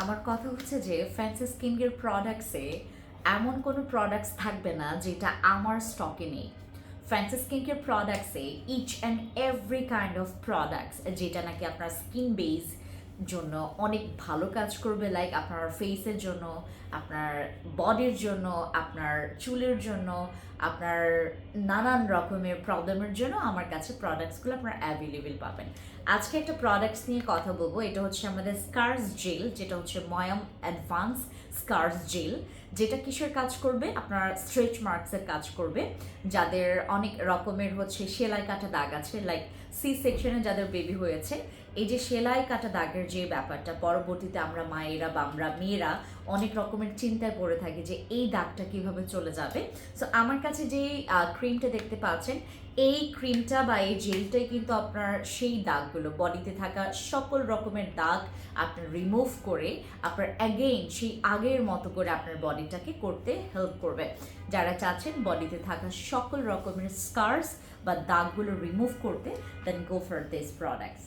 আমার কথা হচ্ছে যে ফ্যান্সি কেয়ার প্রোডাক্টসে এমন কোনো প্রোডাক্টস থাকবে না যেটা আমার স্টকে নেই। Fancy skin care প্রোডাক্টসে each and every kind of products যেটা নাকি আপনার স্কিন বেস জন্য অনেক ভালো কাজ করবে লাইক আপনার ফেসের জন্য, আপনার বডির জন্য, আপনার চুলের জন্য, আপনার নানান রকমের প্রবলেমের জন্য আমার কাছে প্রোডাক্টসগুলো আপনার অ্যাভেলেবেল পাবেন। আজকে একটা প্রোডাক্টস নিয়ে কথা বলব, এটা হচ্ছে আমাদের স্কার্স জেল যেটা হচ্ছে ময়াম অ্যাডভান্স স্কার্স জেল যেটা কিসের কাজ করবে? আপনার স্ট্রেচ মার্কসের কাজ করবে, যাদের অনেক রকমের হচ্ছে সেলাই কাটা দাগ আছে লাইক সি সেকশনে যাদের বেবি হয়েছে এই যে সেলাই কাটা দাগের যে ব্যাপারটা, পরবর্তীতে আমরা মায়েরা বা আমরা মেয়েরা অনেক রকমের চিন্তায় পড়ে থাকি যে এই দাগটা কীভাবে চলে যাবে। সো আমার কাছে যে ক্রিমটা দেখতে পাচ্ছেন, এই ক্রিমটা বা এই জেলটাই কিন্তু আপনার সেই দাগগুলো বডিতে থাকা সকল রকমের দাগ আপনার রিমুভ করে আপনার অ্যাগেইন সেই আগের মতো করে আপনার বডিটাকে করতে হেল্প করবে। যারা চাচ্ছেন বডিতে থাকা সকল রকমের স্কার্স বা দাগগুলো রিমুভ করতে then go for this products